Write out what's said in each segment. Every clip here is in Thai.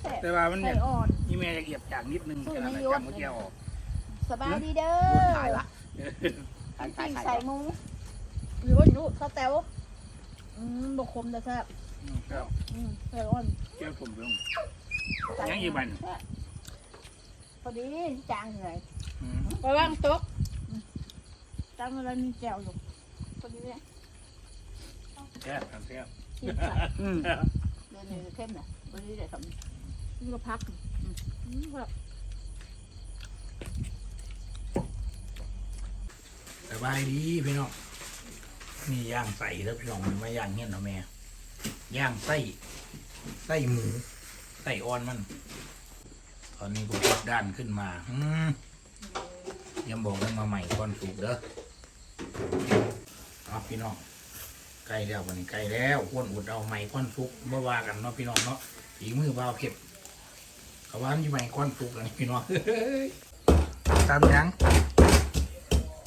แซ่บแต่ว่ามันไข่เนี่ยอ่อน นี่แม่จะเอียบจากนิดนึงสู้ขนาดไม่นั้นยอดจำเมื่อกี้ออกสบายดีเด้อขายละขายขายปิ้งขายใส่หมูหรือว่าหนูข้าวแต๋วอืมบกคมแต่แซ่บอืมก็อืมไข่อ่อนเจ้าผมลง ยังอีกบันแซ่บพอดีจางเหนื่อยอืมไปว่างโต๊ะอืมจางอะไรมีแจ่วอยู่พอดีเนี่ยแซ่บครับแซ่บกินใส่อืมเดือนหนึงเข้มน่ะพอดีเลยทำ นี่ก็พักอืมอืมแบบสบายดีพี่น้องนี่ย่างไส้แล้วพี่น้องมันมาย่างเงี้ยนะแม่ย่างไส้ไส้หมูไส้อ่อนมัน ตอนนี้ก็กดด้านขึ้นมาอืมยังบอกกันมาใหม่ก่อนสุกเด้อเอาพี่น้องใกล้แล้ววันนี้ใกล้แล้วอ้วนอุดเอาใหม่ก้อนสุกเมื่อว่ากันเนาะพี่น้องเนาะฝีมือเบาเผ็ด เขาว่ามีใหม่ก้อนสุกแล้วนี่พี่น้องตามยัง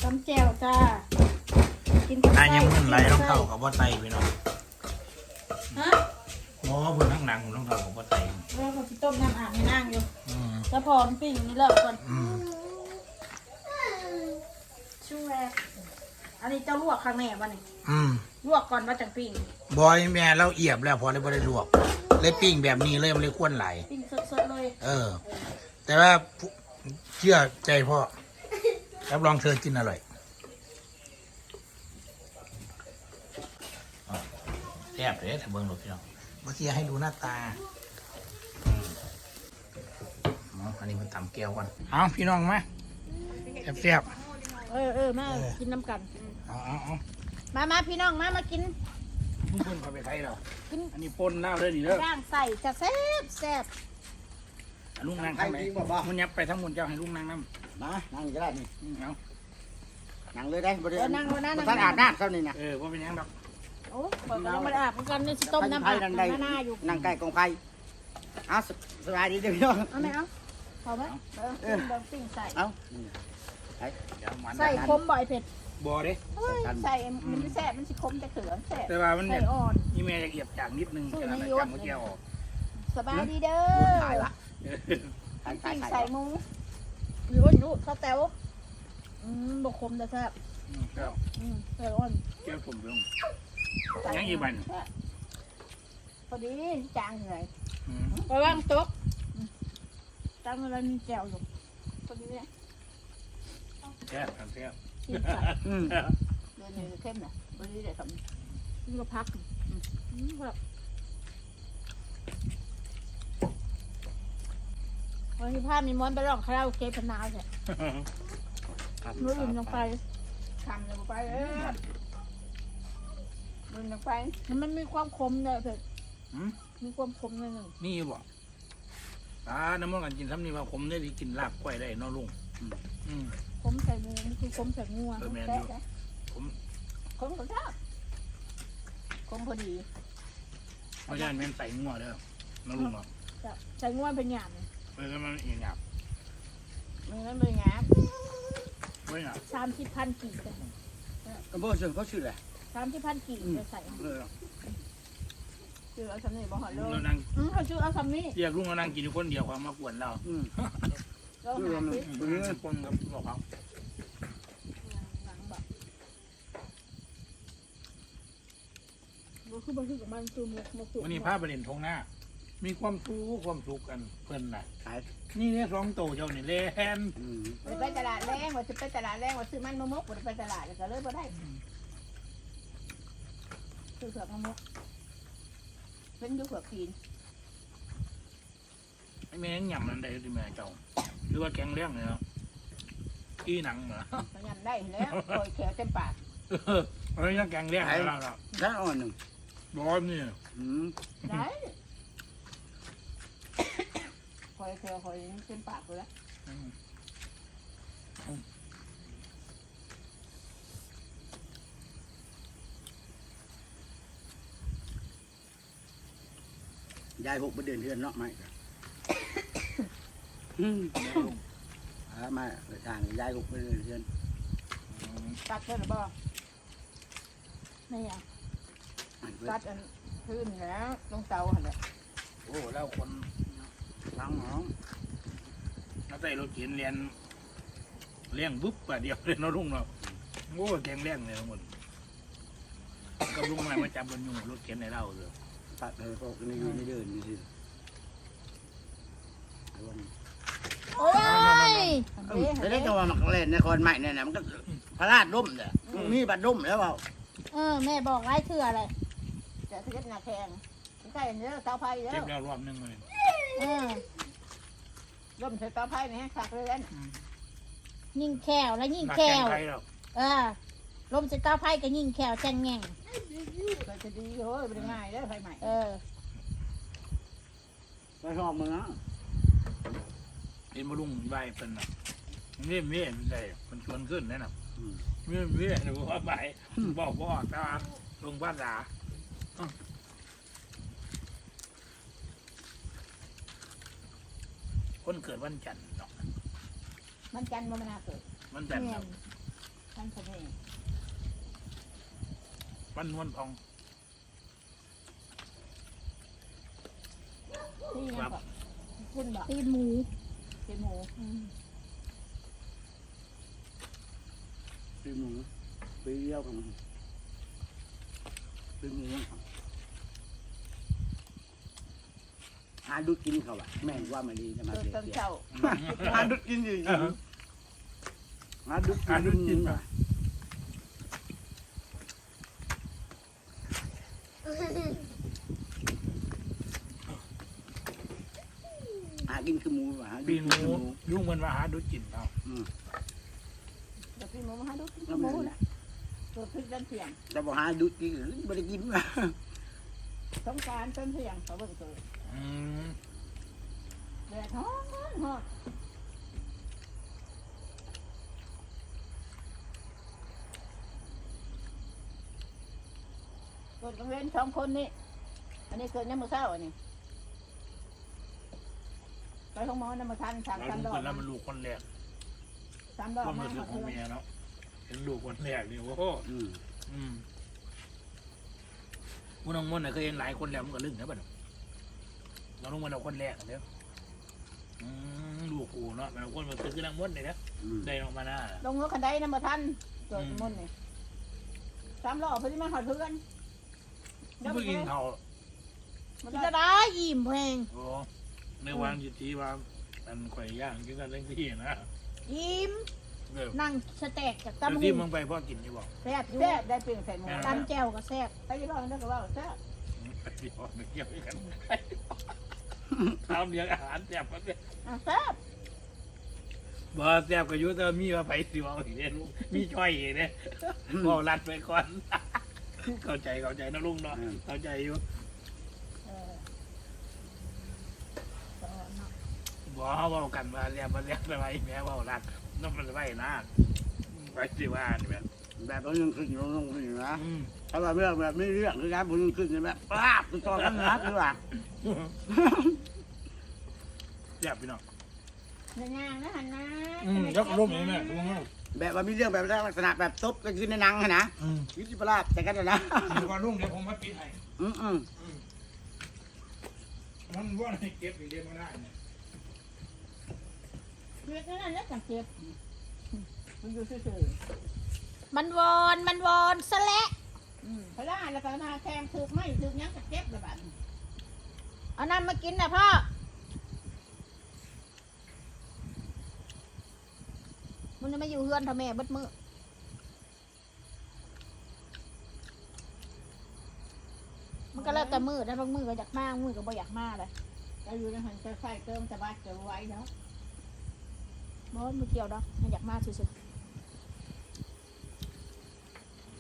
ตำแจ่วจ้า กินกับนายไส้ยังมึนไหลต้องเท่ากับว่าไตพี่น้องฮะหมอเพิ่นข้างหลังผมต้องเท่ากับว่าไตแล้วก็พี่ต้มน้ำอ่างให้นั่งอยู่อืมแล้วพอมันปิ้งนี่เลิกก่อนอืมช่วยอันนี้เจ้าลวกข้างในวะนี่อืมลวกก่อนว่าจังปิ้งบอยแม่เราเอียบแล้วพอเลยบ่ได้ลวกเลยปิ้งแบบนี้เลยมันเลยควนไหล ปิ้งสดๆ เลยเออ แต่ว่าผู้เชื่อใจพ่อรับรองเธอกินอร่อยอะแซ่บเลยถ้าเบิ่งหลบพี่น้องเมื่อกี้ให้ดูหน้าตาอืมเอาอันนี้มันตำแก้วก่อนเอาพี่น้องมาแซ่บเออเออมาเออกินน้ำกันๆเอาเอาเอามามาพี่น้องมามากินนี่เพิ่นเขาไปไทยเรากินอันนี้ปนเหล้าเด้อนี่เด้อย่างใส่จะแซ่บแซ่บอะ ลุงนั่งข้างไหนมันยับไปทั้งหมดเจ้าให้ลุงนั่งน้ำมานั่งก็ได้นี่อืมเอานั่งเลยได้บ่ได้เออนั่งมานั่ง บ่นั่งทันอาบน้ำเท่านี้นะเออว่าเป็นหยังดอกโอ้เปิดยังไม่ได้อาบเหมือนกันนี่สิต้มน้ำไผ่อาบนั่งได้น้ำหน้าอยู่นั่งใกล้กองไผ่เอาสสบายดีเด้อพี่น้องเอาไหมเอาพอไหมเออปิ้งเดี๋ยวปิ้งใส่ เอาเดี๋ยวมันใส่คมบ่อยเผ็ดบ่เด้เฮ้ยใส่มันไม่แซ่บมันสิคมจะเขือแซ่บแต่ว่ามันใส่เนี่ยอ่อน นี่แม่จะเอียบจากนิดนึงสู้ขนาดไม่นั้นยอดจำเมื่อกี้ออกสบายดีเด้อขายละเออขายขายปิ้งขายใส่หมูหรือว่าหนูข้าวแต๋วอืมบกคมแต่แซ่บอืมครับอืมใส่อ่อนแก้วผมลงใส่ยังอีกบันพอดีจางเหนื่อยอืมไปว่างโต๊ะอืมจางอะไรมีแจ่วอยู่พอดีเนี่ยแซ่บครับแซ่บกินใส่อืมเดือนหนึงเข้มน่ะพอดีเลยทำนี่ก็พักอืมอืมแบบ วันที่พามีมอนไปร้องคาราโอเกะพนาวเนี่ยครับมืออื่นลงไปทำลงไปเออมือลงไปมันมีความคมเลยเผ็ดอืมมีความคมนิดหนึ่งนี่บ่ตาน้ำมันกันกินซ้ำนี่ว่าผมได้ดีกินลาบกล้วยได้เนาะลุงอืมอืมคมใส่งูมันคือคมใส่งัวเออแม่นอยู่แซ่บนะผมคมก็ชอบคมพอดีเอาย่านแม่นใส่งัวเด้อเนาะลุงเนาะจ้ะใส่งัวเป็นหยาบเเออมันอีกหยาบมันนั้นเป็นหยาบไว้หยาบสามสิบพันกี่จ้ะก็บ่ชื่อเขาชื่ออะไรสามสิบพันกี่จะใส่เออชื่อเอาสำนีบอกหอเลงเรานั่งอืมเขาชื่อเอาสำนีเรียกลุงเรานั่งกินอยู่คนเดียวความมากวนเราอืมเราหาสิอืมคนกับบอกเขาหลังบบก็คือบางทีกับมันคือมุกมุกวันนี้พาไปเล่นทงหน้า มีความสุขความสุขกันเพิ่นน่ะขายนี่เนี่ยสองโตเจ้านี่เล่นอืมไปตลาดแรงว่าจะไปตลาดแรงว่าซื้อมันมะมกว่าไปตลาดก็เลยบ่ได้ซื้อเผือกมะมกเป็นอยูเผือกขีนไอ้แม่งยำนั่นได้ที่แม่เจ้าหรือว่าแกงเลี้ยงเนี่ยเนาะอีหนังเหรอเขายำได้แล้วโอยแขวเต็มปากเออเอาเรื่องแกงเลี้ยงแล้วล่ะด้านอ่อนหนึ่งร้อนนี่ อืมได้ค อยแขวคอยเต็มปากเลยละอืมยายหกบ่เดินเทือนเนาะไม่อืมอ่ามาทางยายหกบ่เดินเทือนตัดได้หรือเปล่าไม่อยากอันเพิ่นตัดอันพื้นแล้วลงเตาหันแหละโอ้แล้วคน งหรอ แล้ว ใส่รถเข็นเรียนเลี้ยงบุ๊บป่ะเดียวเลยเนาะลุงเนาะโอ้แกงเลี้ยงเลยทั้งหมดก็ลุงมามาจับบนยุงรถเข็นในเราเลยตัดเลยพวกนี้ไม่เดินนี่สิไอ้วันโอ้ยเออจะได้ตัวมักเล่นในคนใหม่เนี่ยนะมันก็พระราชร่มเนี่ยมีบัตรร่มแล้วเปล่าเออแม่บอกไล่เถื่ออะไรจะเทศนาแข่งใช่เนื้อเตาไผ่แล้เจ็บวแล้วรอบนึงเลยเออ ร่มใส่เตาไผ่ไม่ให้ขาดเลยนั่นยิ่งแขวแล้วยิ่งมาแขแข่งวใครหรอกเออลมจะก้าวไพ่ก็ยิ่งแขวแจงแง่งก็จะดีโอ้ยเป็นง่ายได้ไฟใหม่เออไปชอบมึงนะเห็นมาลุงใบเป็นน่ะนี่มีเห็นได้มันชวนขึ้นแน่น่ะมีมีหนูว่าใบบอกว่าตาลงภาษาอื้อ คนเกิดวันจันทร์เนาะมันจันทร์มันนาเกิดวันจันทร์แม่เนาะนมันสมัยวันนวลทองที่นั่นก็คุณบอกตีนหมูเป็นหมูอืมปีหมูปีเดียวกันปีหมูหา ดูกินเขาอะแม่งว่ามันดีจะมาเกิดเสียตอนเสียเช้าหาดูกินอยู่หาดูกินหาดูกินว่ะหากินคือหมูว่ะหาดูปีกินหคือนูหมูยุ่งมันมาหาดูจินเอาอืมเดี๋ยวพี่หมูมาหาดูกินหมูน่ะเกิดพริกดันเสียงแต่บอกหาดูกินไม่ได้กินว่ะ สงการเป็นเสียงเขาเบิ่งเกิดอืมแดดฮ้อนฮ้อนเกิดกังเว้นสองคนนี่อันนี้เกิดยังมือเศร้าอันนี้ไปห้องหมอน้ำมาทันสามเราสามลุงดอกคนแล้วมันลูกคนแรกสามดอกคนมามันหคือดของเลยเมียเนาะเป็นลูกคนแรกนี่โอ้โหอืมอืม มุนองมนต์น่ะเคยเห็นหลายคนแล้วมันก็ลึกนะบัดเราลงมาเราคนแรกเด้ออืมลูกกูเนาะมันเอาคนมาซื้อนังมดเลยนะอืมได้ลงมาหน้า ลงรถคันใดน้ำมาทันเกิดมุ่นนี่สามดอกเพิ่งมาหอดเพื่อนเพิ่งกินเขาวมันกินจะจะได้อิ่มเพลงโอ้ในวางจิตทีว่าอันข่อยย่างกินกันทั้งที่นะอิ่ม เออนั่งสแต็กกับแล้วตำที่หูมึงไปพ่อกินอยู่บอกแซ่บแซ่บได้เปลี่ยนใส่หมูตำแจ่วกับแซ่บไปยี่บ้านนั่นก็ว่าแซ่บไปที่พ่อไม่เกี่ยวกันทำเลี้ยงอาหารแซ่บกันเนี่ยอะแซ่บบ่แซ่บก็อยู่แต่มีว่าไปสิว่าอีกเนี่ยมีช่อยอีกเนี่ยก็รัดไปก่อน เข้าใจเข้าใจนะลุงเนาะเข้าใจอยู่เออบ่เฮาเว้ากันว่าเรียกมาเรียกไปไว้แม่เว้ารัด น้ำมันไว้นะไปสิว่านี่แม่แบบเรายังขึ้นอยู่ลงขึ้นอยู่นะอืมถ้าว่าเรื่องแบบไม่เรื่องคือการผมยังขึ้นอยู่แบบป้าบคือตอนนั้นนะคือว่าแซ่บพี่น้องเนื้อย่างนะหันนะอืมยกร่มนี่แม่ลุงเนาะแบบว่ามีเรื่องแบบลักษณะแบบตบกันขึ้นในหนังอะนะอืมวิจิปราชแต่กันนะเดี๋ยวก่อนลุงเดี๋ยวผมมาปิดให้อืมอืมมันว่าให้เก็บอีกเดียวบ่ได้เนี่ย เล็กนั่นแล้วจังเจ็บมันอยู่ซื่อมันวอนมันวอนสะและๆอืมพลาแล้วก็นาแทงถูกไม่ถูกยังก็เจ็บเลยบัดเอาน้ำมากินนะพ่อมันจะมาอยู่เฮือนทำแม่เบิดมือมันก็แล้วแต่มือนะบางมือก็อยากมามือก็บ่อยากมาเลย ก็อยู่ในหันใส่เติมสบายเจอไว้เนาะ บ่มือเกี่ยวดอกมันอยากมาซื่อ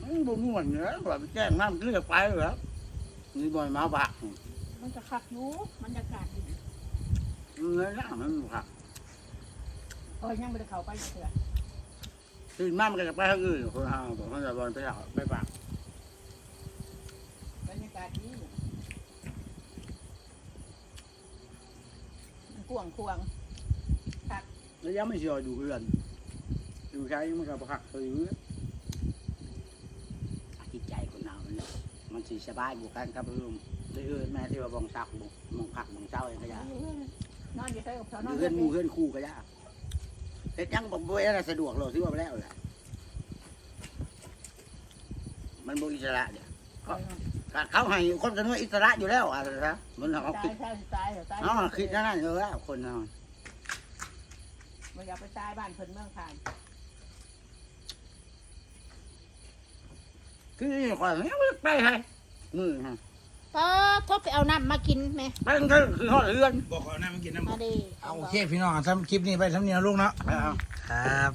อืมบ่ม่วนเนอะแบบแจ้งน้ำเกลือไปเหรอนี่บ่อยมาบะๆมันจะคักอยู่มันจะกาศดีเนื้อหน้ามันค่ะโอ้ยยังไม่ได้เข้าไปเถื่อตื่นมามันก็จะไปทางอื่นคนห้างบอกเขาจะบอลไปหาไปปากบรรยากาศดีมันกวางควงแล้วยังไม่เชื่อดูเพื่อนดูใช้มันก็พักตัวอยู่จิตใจคนเราเนี่ยมันสีสบายบุกันครับเพื่อนได้เอื้อแม่ที่ว่าบองซักบุมองผักบองเจ้าเองก็ยังนอนอนจะใช้กับเขานออนยู่เพื่อนหมู่เพื่อนคู่ก็ยากเฮ็ดยังบ่บ่อะไรสะดวกหรอกที่ว่าไปแล้วแหละมันบ่อิสระเนี่ยก็เขาให้คนกันว่าอิสระอยู่แล้วอะไรนะมันเขาตาคิยดตายตายตายเขาคิดนั่นนั่นอยู่แล้วคนเรา มันอยากไปตายบ้านเพิ่นเมืองผ่านคือคนนี้ไปให้มือฮะก็ทบไปเอาน้ำมากินไหมไปมันก็คือเขาเรือนบอกเอาน้ำมากินน้ำมาดิเอาโอเคพี่น้องทำคลิปนี้ไปทำเนียลูกเนาะเอาครับ